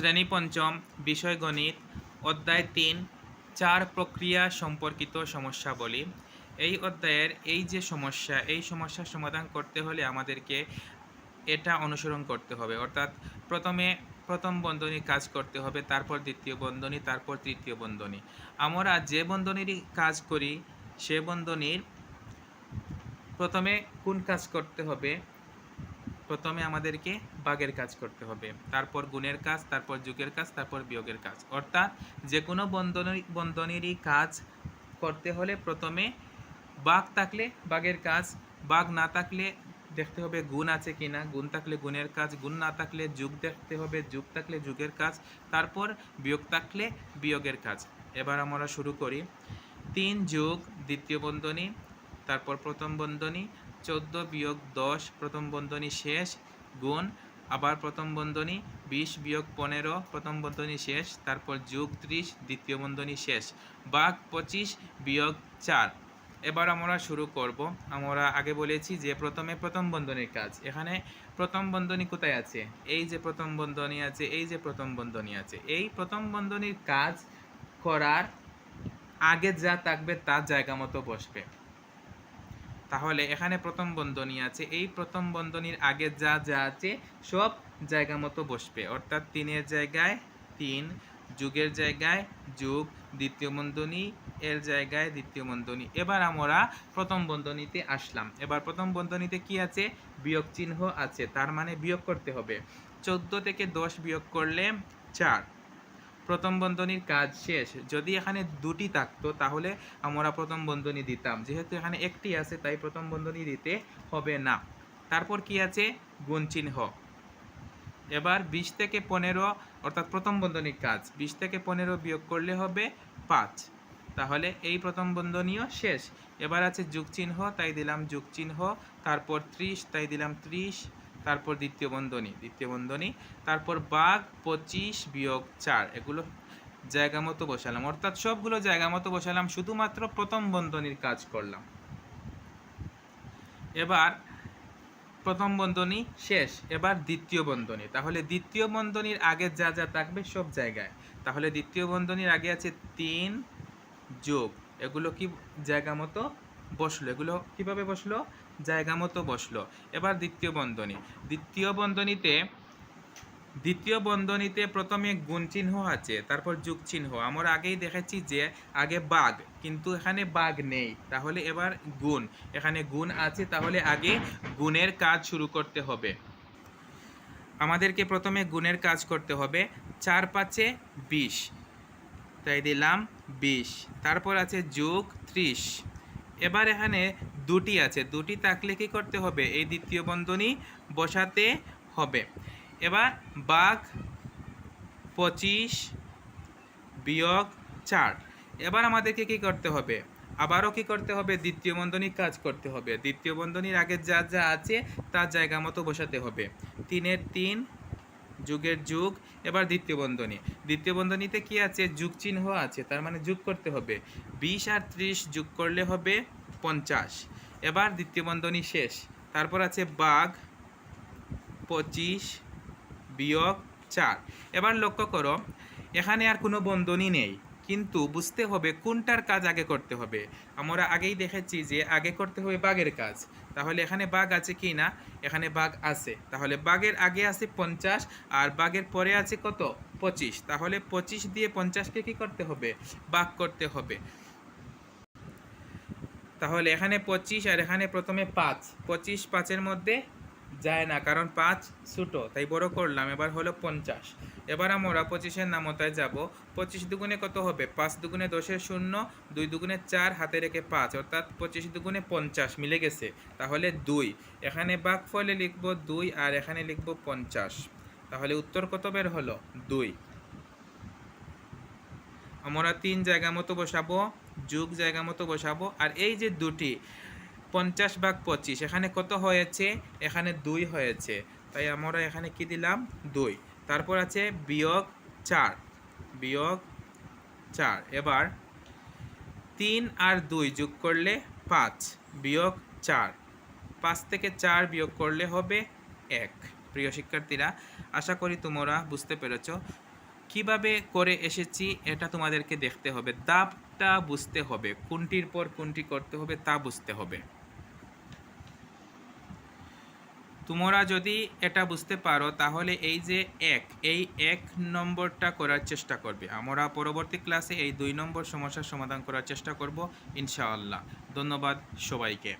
শ্রেণি পঞ্চম বিষয় গণিত অধ্যায় তিন, চার প্রক্রিয়া সম্পর্কিত সমস্যাবলী। এই অধ্যায়ের এই যে সমস্যা, এই সমস্যার সমাধান করতে হলে আমাদেরকে এটা অনুসরণ করতে হবে। অর্থাৎ প্রথমে প্রথম বন্ধনী কাজ করতে হবে, তারপর দ্বিতীয় বন্ধনী, তারপর তৃতীয় বন্ধনী। আমরা যে বন্ধনীর কাজ করি, সে বন্ধনীর প্রথমে কোন কাজ করতে হবে? প্রথমে আমাদেরকে বাগের কাজ করতে হবে। তারপর গুণের কাজ, তারপর যুগের কাজ, তারপর বিয়োগের কাজ। অর্থাৎ যে কোনো বন্ধনী, বন্ধনীরই কাজ করতে হলে প্রথমে বাঘ থাকলে বাঘের কাজ, বাঘ না থাকলে দেখতে হবে গুণ আছে কিনা। গুণ থাকলে গুণের কাজ, গুণ না থাকলে যুগ দেখতে হবে, যুগ থাকলে যুগের কাজ, তারপর বিয়োগ থাকলে বিয়োগের কাজ। এবার আমরা শুরু করি। তিন যোগ, দ্বিতীয় বন্ধনী, তারপর প্রথম বন্ধনী চোদ্দ বিয়োগ দশ প্রথম বন্ধনী শেষ, গুণ আবার প্রথম বন্ধনী বিশ বিয়োগ পনেরো প্রথম বন্ধনী শেষ, তারপর যুগ ত্রিশ দ্বিতীয় বন্ধনী শেষ। বাঘ পঁচিশ বিয়োগ চার। এবার আমরা শুরু করব। আমরা আগে বলেছি যে প্রথমে প্রথম বন্ধনীর কাজ। এখানে প্রথম বন্ধনী কোথায় আছে? এই যে প্রথম বন্ধনী আছে, এই যে প্রথম বন্ধনী আছে। এই প্রথম বন্ধনীর কাজ করার আগে যা থাকবে তার জায়গা মতো বসবে। তাহলে এখানে প্রথম বন্ধনী আছে। এই প্রথম বন্ধনীর আগে যা যা আছে, সব জায়গা মতো বসবে। অর্থাৎ তিনের জায়গায় তিন, যুগের জায়গায় যুগ, দ্বিতীয় বন্ধনী, এর জায়গায় দ্বিতীয় বন্ধনী। এবার আমরা প্রথম বন্ধনীতে আসলাম। এবার প্রথম বন্ধনীতে কি আছে? বিয়োগ চিহ্ন আছে। তার মানে বিয়োগ করতে হবে। চোদ্দ থেকে দশ বিয়োগ করলে চার। প্রথম বন্ধনীর কাজ শেষ। যদি এখানে দুটি থাকতো, তাহলে আমরা প্রথম বন্ধনী দিতাম। যেহেতু এখানে একটি আছে, তাই প্রথম বন্ধনী দিতে হবে না। তারপর কি আছে? গুণ চিহ্ন এবার বিশ থেকে পনেরো, অর্থাৎ প্রথম বন্ধনীর কাজ। বিশ থেকে পনেরো বিয়োগ করলে হবে পাঁচ। তাহলে এই প্রথম বন্ধনীও শেষ। এবার আছে যুগ চিহ্ন তাই দিলাম যুগ চিহ্ন তারপর ত্রিশ, তাই দিলাম ত্রিশ। তারপর দ্বিতীয় বন্ধনী দ্বিতীয় বন্ধনী, তারপর বাঘ পঁচিশ বিয়োগ চার, এগুলো জায়গা মতো বসালাম। অর্থাৎ সবগুলো জায়গা মতো বসালাম, শুধুমাত্র প্রথম বন্ধনীর কাজ করলাম। এবার প্রথম বন্ধনী শেষ, এবার দ্বিতীয় বন্ধনী। তাহলে দ্বিতীয় বন্ধনীর আগে যা যা থাকবে সব জায়গায়। তাহলে দ্বিতীয় বন্ধনীর আগে আছে তিন যোগ। এগুলো কি জায়গা মতো বসল? এগুলো কীভাবে বসল? জায়গা মতো বসল। এবার দ্বিতীয় বন্ধনী। দ্বিতীয় বন্ধনীতে দ্বিতীয় বন্ধনীতে প্রথমে গুণ চিহ্ন আছে, তারপর যুগ চিহ্ন। আমরা আগেই দেখেছি যে আগে বাঘ, কিন্তু এখানে বাঘ নেই। তাহলে এবার গুণ। এখানে গুণ আছে, তাহলে আগে গুণের কাজ শুরু করতে হবে। আমাদেরকে প্রথমে গুণের কাজ করতে হবে। চার পাঁচে বিশ। তাই দিলাম বিশ। তারপর আছে যোগ ত্রিশ। এবার এখানে দুটি আছে। দুটি থাকলে কি করতে হবে? এই দ্বিতীয় বন্ধনী বসাতে হবে। এবার বাঘ পঁচিশ বিয়োগ চার। এবার আমাদেরকে কি করতে হবে? আবারও কি করতে হবে? দ্বিতীয় বন্ধনী কাজ করতে হবে। দ্বিতীয় বন্ধনীর আগে যা যা আছে তার জায়গা মতো বসাতে হবে। তিনের তিন যুগের যুগ। এবার দ্বিতীয় বন্ধনী। দ্বিতীয় বন্ধনীতে কি আছে? যুগ চিহ্ন আছে। তার মানে যোগ করতে হবে। বিশ আর ত্রিশ যোগ করলে হবে পঞ্চাশ। এবার দ্বিতীয় বন্ধনী শেষ। তারপর আছে বাঘ, পঁচিশ, বিয়োগ চার। এবার লক্ষ্য করো, এখানে আর কোনো বন্ধনী নেই। কিন্তু বুঝতে হবে কোনটার কাজ আগে করতে হবে। আমরা আগেই দেখেছি যে আগে করতে হবে বাঘের কাজ। তাহলে এখানে বাঘ আছে কি না? এখানে বাঘ আছে। তাহলে বাঘের আগে আছে পঞ্চাশ আর বাঘের পরে আছে কত? পঁচিশ। তাহলে পঁচিশ দিয়ে পঞ্চাশকে কি করতে হবে? বাঘ করতে হবে। তাহলে এখানে পঁচিশ আর এখানে প্রথমে পাঁচ। পঁচিশ পাঁচের মধ্যে যায় না, কারণ পাঁচ ছোটো, তাই বড় করলাম। এবার হলো পঞ্চাশ। এবার আমরা পঁচিশের নামতায় যাব। পঁচিশ দুগুণে কত হবে? পাঁচ দুগুণে দশের শূন্য, দুই দুগুণে চার, হাতে রেখে পাঁচ। অর্থাৎ পঁচিশ দুগুণে পঞ্চাশ মিলে গেছে। তাহলে দুই। এখানে বাঘ ফলে লিখব দুই আর এখানে লিখব পঞ্চাশ। তাহলে উত্তর কত বের হলো? দুই। আমরা তিন জায়গা মতো বসাবো। যুগ জায়গা মতো বসাবো। আর এই যে দুটি, পঞ্চাশ ভাগ পঁচিশ, এখানে কত হয়েছে? এখানে দুই হয়েছে। তাই আমরা এখানে কি দিলাম? দুই। তারপর আছে বিয়োগ চার। বিয়োগ চার। এবার তিন আর দুই যোগ করলে পাঁচ, বিয়োগ চার। পাঁচ থেকে চার বিয়োগ করলে হবে এক। প্রিয় শিক্ষার্থীরা, আশা করি তোমরা বুঝতে পেরেছ। কীভাবে করে এসেছি এটা তোমাদেরকে দেখতে হবে। দাবটা বুঝতে হবে, কোনটির পর কোনটি করতে হবে তা বুঝতে হবে। তোমরা যদি এটা বুঝতে পারো, তাহলে এই যে এক, এই এক নম্বরটা করার চেষ্টা করবে। আমরা পরবর্তী ক্লাসে এই দুই নম্বর সমস্যার সমাধান করার চেষ্টা করব, ইনশাআল্লাহ। ধন্যবাদ সবাইকে।